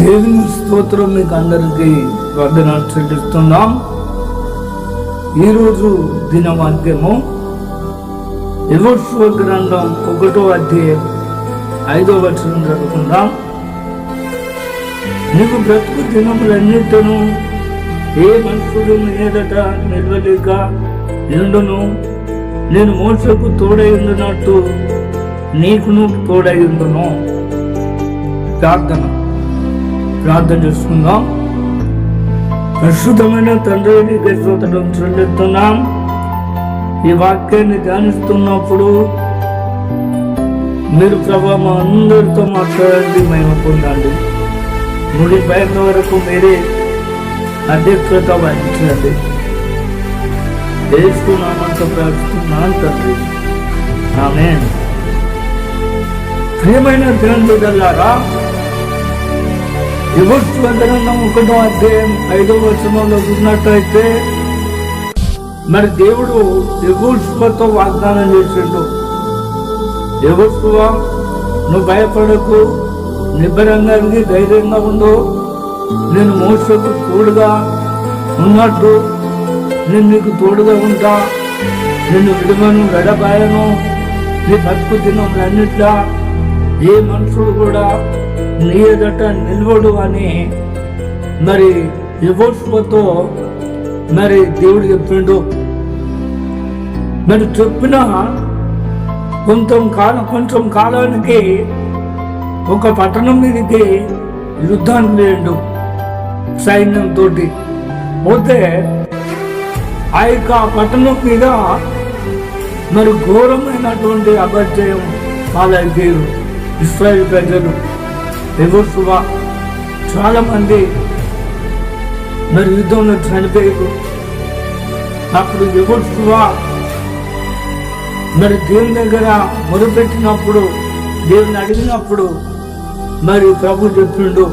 దేవుని స్తోత్రం మీకు అందరికీ వందనాలు చెల్లిస్తున్నాం. ఈరోజు దినవాక్యము ఎవోత్సవ గ్రంథం ఒకటో అధ్యాయం ఐదో వచనం చదువుకుందాం. నీకు బ్రతుకు దినములన్నిటిను ఏ మనుషుడు మీదట నిలవలేక ఎండును నేను మోసకు తోడైందునట్టు నీకును తోడైందును ప్రార్థన. ప్రార్థన చేసుకుందాం. ప్రస్తుతమైన తండ్రి గెలుచుకోవడం చెల్లిస్తున్నాం. ఈ వాక్యాన్ని ధ్యానిస్తున్నప్పుడు మీరు ప్రభా మా అందరితో మాట్లాడండి మేము పొందండి. ముడి వరకు మీరే అధ్యక్షత వహించండి. వేసుకున్నామంత ప్రార్థిస్తున్నాను తండ్రి. ఆమె ప్రియమైన దేవులారా విభుత్వగ్రంథం ఒకటో అధ్యాయం ఐదో వచనంలో ఉన్నట్టయితే మరి దేవుడు విభుత్వతో వాగ్దానం చేసిండు. విభుత్వ నువ్వు భయపడకు నిబ్బరంగా ఉండి ధైర్యంగా ఉండు. నేను మోసకు తోడుగా ఉన్నట్టు నేను నీకు తోడుగా ఉంటా. నిన్ను విడుమను వెడబాయను నీ బతుకు దినములన్నిట్లా ఏ మనుషులు కూడా నీ ఎదుట అని మరి యహోష్వతో మరి దేవుడు చెప్పిండు? మరి చెప్పిన కొంచెం కాలం కొంచెం కాలానికి ఒక పట్టణం మీదకి యుద్ధానికి వేయండు సైన్యంతో పోతే ఆ యొక్క పట్టణం మీద మరి ఘోరమైనటువంటి అపజయం పాలయ్యారు ఇస్రాయల్ ప్రజలు. ఎవరువా చాలా మంది మరి యుద్ధంలో చనిపోయారు. అప్పుడు ఎవరువా మరి దేవుని దగ్గర మొదలుపెట్టినప్పుడు దేవుని అడిగినప్పుడు మరి ప్రభు చెప్పిండు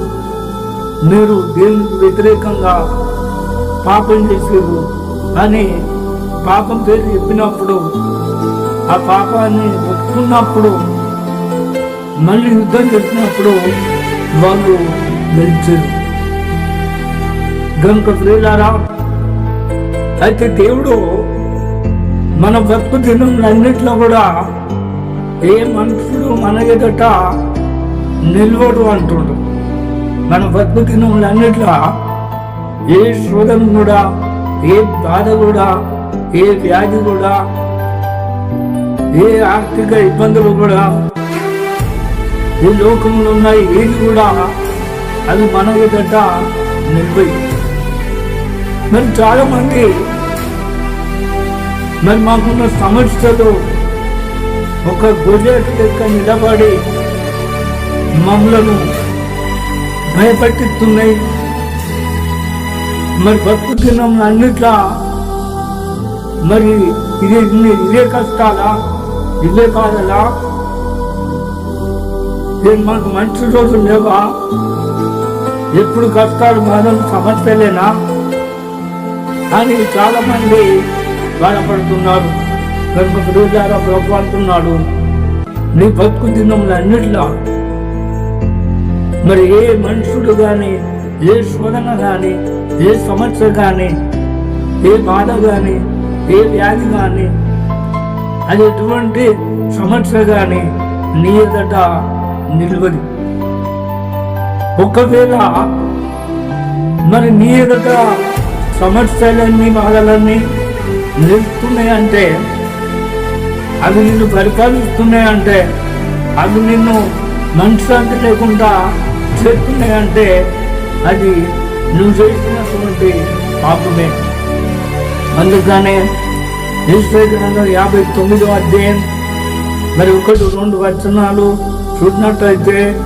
మీరు దేవునికి వ్యతిరేకంగా పాపం చేసారు అని పాపం పేరు చెప్పినప్పుడు ఆ పాపాన్ని ఒప్పుకున్నప్పుడు మళ్ళీ యుద్ధం చేసినప్పుడు వాళ్ళు గెలిచారు గనుక ప్రియులారా అయితే దేవుడు మన బతుకు దినములన్నిట్లో కూడా ఏ మనుషుడు మన ఎదుట నిల్వడు అంటుడు. మన బతుకు అన్నిట్లో ఏ శోధన కూడా ఏ బాధ కూడా ఏ వ్యాధి కూడా ఏ ఆర్థిక ఇబ్బందులు కూడా ఈ లోకంలో ఉన్నాయి ఏది కూడా అది మన ఎదుట నిల్వై మరి చాలా మంది మరి మాకున్న సమస్యలు ఒక గొర్రెట్ లెక్క నిలబడి మమ్మలను భయపెట్టిస్తున్నాయి మరి బతుకు అన్నిట్లా మరి ఇది ఇదే కష్టాలా ఇదే కాదలా నేను మనకు మంచి రోజులు లేవా? ఎప్పుడు కష్టాలు బాధలు సమస్యలేనా అని చాలా మంది బాధపడుతున్నారు కనుక ప్రభు అంటున్నాడు. నీ బతుకు దినములన్నిట్లో. మరి ఏ మనుషుడు కానీ ఏ శోధన కానీ ఏ సమస్య కానీ ఏ బాధ కానీ ఏ వ్యాధి కానీ అది ఎటువంటి సమస్య కానీ నీ ఎదుట నిలవది ఒకవేళ మరి నీ ఎదుట సమస్యలన్నీ బాధలన్నీ నిలుస్తున్నాయంటే అవి నిన్ను పరిపాలిస్తున్నాయంటే అవి నిన్ను మనశ్శాంతి లేకుండా చేస్తున్నాయంటే అది నువ్వు చేసినటువంటి పాపమే. అందుకనే గ్రంథం యాభై తొమ్మిదో అధ్యాయం మరి ఒకటి రెండు వచనాలు చూసినట్టయితే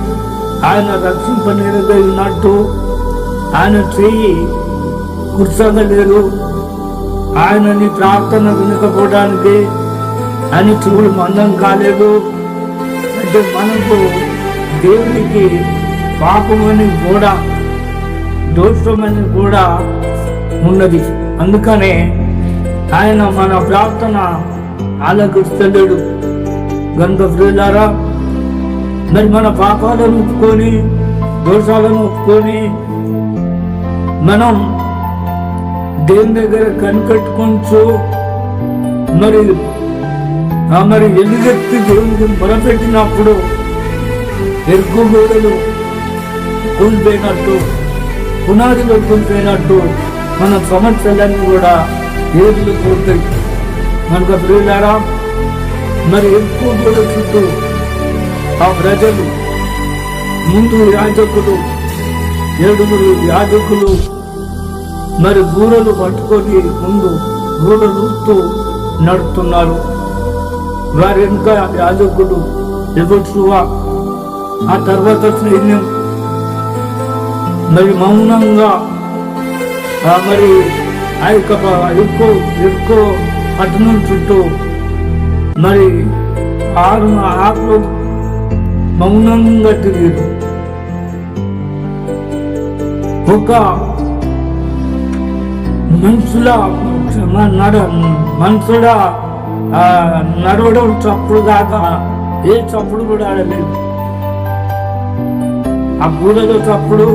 ఆయన రక్షింపనిరుగా ఉన్నట్టు ఆయన చెయ్యి కూర్చోగలేరు ఆయన నీ ప్రార్థన వినకపోవడానికి ఆయన చూడు మందం కాలేదు. అంటే మనకు దేవునికి పాపమని కూడా దోషమని కూడా ఉన్నది. అందుకనే ఆయన మన ప్రార్థన ఆలకిస్తలేడు. గనుక ప్రియులారా మరి మన పాపాలను ఒప్పుకొని దోషాలను ఒప్పుకొని మనం దేవుని దగ్గర కనిపెట్టుకొంచు మరి ఆ మరి ఎలుగెత్తి దేవునికి మొరపెట్టినప్పుడు ఎరుకు గోడలు కూలిపోయినట్టు పునాదిలో కూలిపోయినట్టు మన సమస్యలన్నీ కూడా ఏదులు పోతాయి. మనకు ప్రియులారా మరి ఎక్కువ గోడ చుట్టూ ఆ ప్రజలు ముందు యాజకులు ఏడుగురు యాజకులు మరి బూరలు పట్టుకొని ముందు బూరలు నడుతున్నారు వారి వెనుక యాజకుడు ఎదుర్చువా ఆ తర్వాత సైన్యం మరి మౌనంగా ఆ మరి ఆ యొక్క ఎక్కువ ఎక్కువ పట్టణం చుట్టూ మరి ఆరు ఆకులు మౌనంగా తిరిగారు ఒక మనుషుల నడ మనుషుల ఆ, నడవడం చప్పుడు దాకా ఏ చప్పుడు కూడా ఆడలేదు. ఆ గూడలో చప్పుడు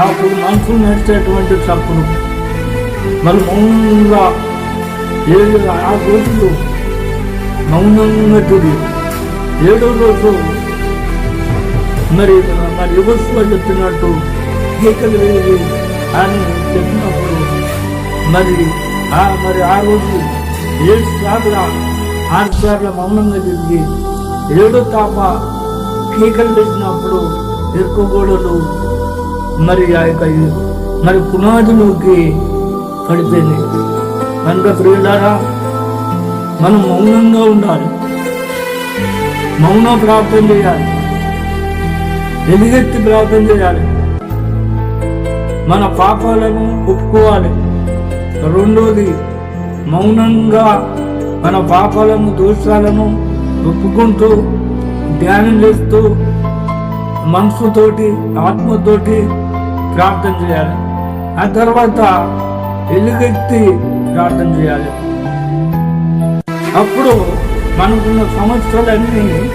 అప్పుడు మనుషులు నడిచేటువంటి చప్పుడు. మరి మౌనంగా ఏడు ఆ రోజులు మౌనంగా తిరిగి ఏడో రోజు మరి మరి యువస్లో చెప్పినట్టు కేకలు వేయి అని చెప్పినప్పుడు మరి ఆ మరి ఆ రోజు ఏడు సార్లు ఆరు సార్లు మౌనంగా జరిగి ఏడో తాప కేకలు వేసినప్పుడు ఎరుకోగోడలు మరి ఆ యొక్క మరి పునాదిలోకి పడిపోయింది కనుక ప్రియులారా మనం మౌనంగా ఉండాలి. మౌన ప్రాప్తం చేయాలి. ఎలుగెత్తి ప్రార్థన చేయాలి. మన పాపాలను ఒప్పుకోవాలి. రెండోది మౌనంగా మన పాపాలను దోషాలను ఒప్పుకుంటూ ధ్యానం చేస్తూ మనసుతోటి ఆత్మతోటి ప్రార్థన చేయాలి. ఆ తర్వాత ఎలుగెత్తి ప్రార్థన చేయాలి. అప్పుడు మనకున్న సమస్యలన్నీ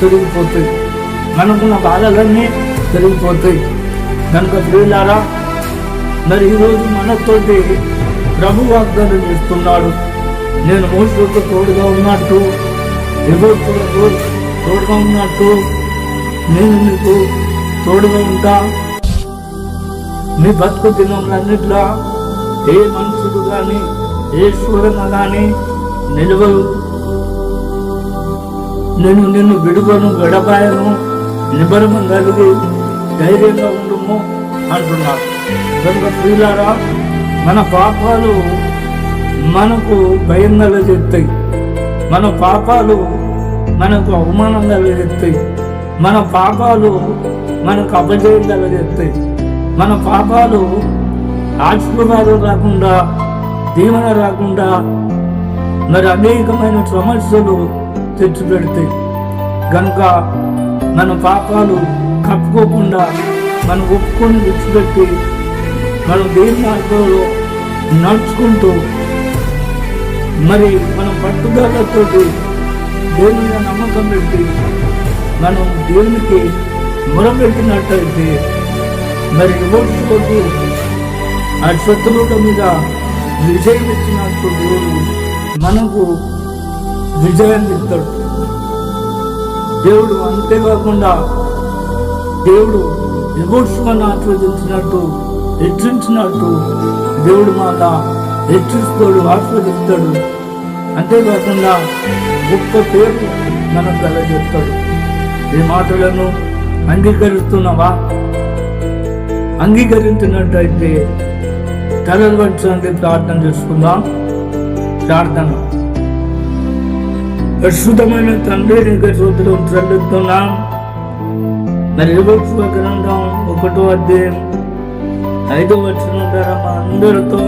తొలగిపోతాయి. మనకున్న బాధలన్నీ జరిగిపోతాయి. కనుక ప్రియులారా మరి ఈరోజు మనతోటి ప్రభు వాగ్దానం చేస్తున్నాడు. నేను మోసులకు తోడుగా ఉన్నట్టు విభక్తులకు తోడుగా ఉన్నట్టు నేను నీకు తోడుగా ఉంటా. మీ బతుకు దినములన్నిట్లా ఏ మనుషుడు కానీ ఏ శూరణ కానీ నిలవలు నేను నిన్ను విడుగను గడపాయను నిబరము కలిగి ధైర్యంగా ఉండము అంటున్నాడు కనుక ప్రియులారా మన పాపాలు మనకు భయం కలగజెత్తాయి మన పాపాలు మనకు అవమానం కలగజెత్తాయి మన పాపాలు మనకు అపజయం కలగజెత్తాయి మన పాపాలు ఆశీర్వాదం రాకుండా దీవెన రాకుండా మరి అనేకమైన సమస్యలు తెచ్చిపెడతాయి. కనుక మన పాపాలు కప్పుకోకుండా మనం ఒప్పుకొని విడిచిపెట్టి మనం దేని మార్గంలో నడుచుకుంటూ మరి మనం పట్టుదలతో దేవుని మీద నమ్మకం పెట్టి మనం దేవునికి మొరపెట్టినట్టయితే మరి రివర్స్లకు ఆ శత్రువుల మీద విజయం ఇచ్చినట్టు దేవుడు మనకు విజయాన్ని ఇస్తాడు. దేవుడు అంతేకాకుండా దేవుడు విమోక్షణను ఆస్వాదించినట్టు హెచ్చరించినట్టు దేవుడు మాట హెచ్చరిస్తాడు ఆస్వాదిస్తాడు. అంతేకాకుండా గొప్ప పేరు మనం కలగజేస్తాడు. ఈ మాటలను అంగీకరిస్తున్నావా? అంగీకరించినట్టయితే తలలు ప్రార్థన చేసుకుందాం. ప్రార్థన. ప్రస్తుతమైన తండ్రి నీకు సూత్రం చెల్లిస్తున్నాం. మరి విభక్ష గ్రంథం ఒకటో అధ్యాయం ఐదో వచ్చిన ద్వారా మా అందరితో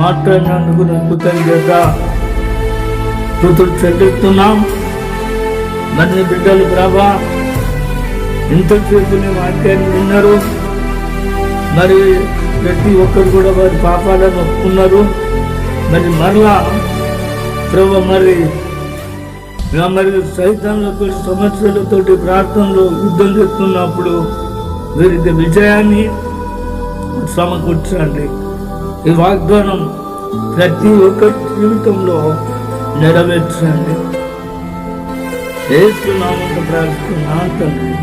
మాట్లాడినందుకు నీకు కలిగేదా కృతులు చెల్లిస్తున్నాం. మరి బిడ్డలు ప్రభా ఇంతసేపు నీ వాక్యాన్ని విన్నారు. మరి ప్రతి ఒక్కరు కూడా వారి పాపాలను ఒప్పుకున్నారు. మరి మరలా ప్రభు మరి ఇక సైతాన్లతో సమస్యలతోటి ప్రార్థనలో యుద్ధం చేస్తున్నప్పుడు వీరికి విజయాన్ని సమకూర్చండి. ఈ వాగ్దానం ప్రతి ఒక్క జీవితంలో నెరవేర్చండి. ఏసునామంతో ప్రార్థన తండ్రి.